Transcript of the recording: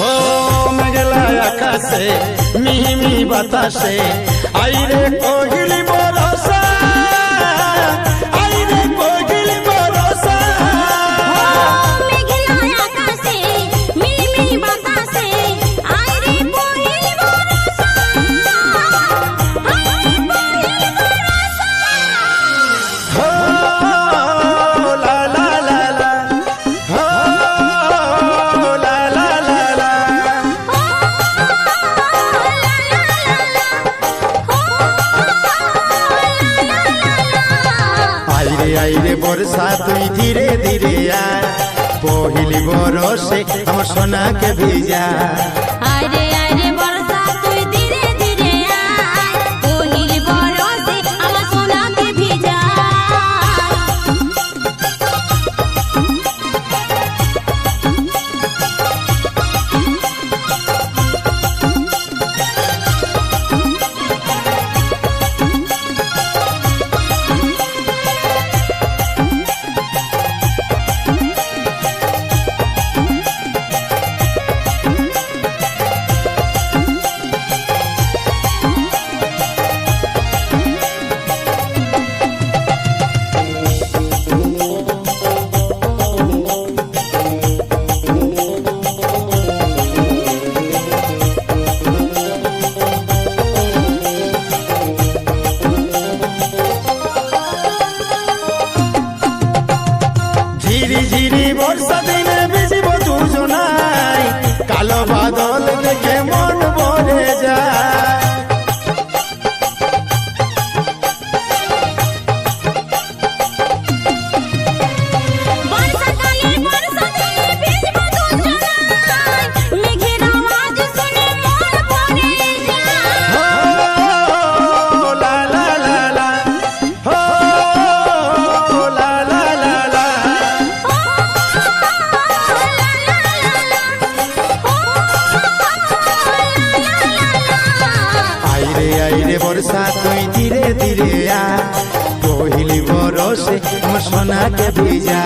ও মেঘলা আকাশে মিহি মিহি বাতাসে আইরে কোহি বর্ষা তুই ধীরে ধীরে আয়। পহিলি বরসে আমার সোনাকে ভিজা। আরে ঝিরি ঝিরি বর্ষা আইরে বর্ষা তুই ধীরে ধীরে আ কহিলি বরসে মো সোনাকে ভিজা।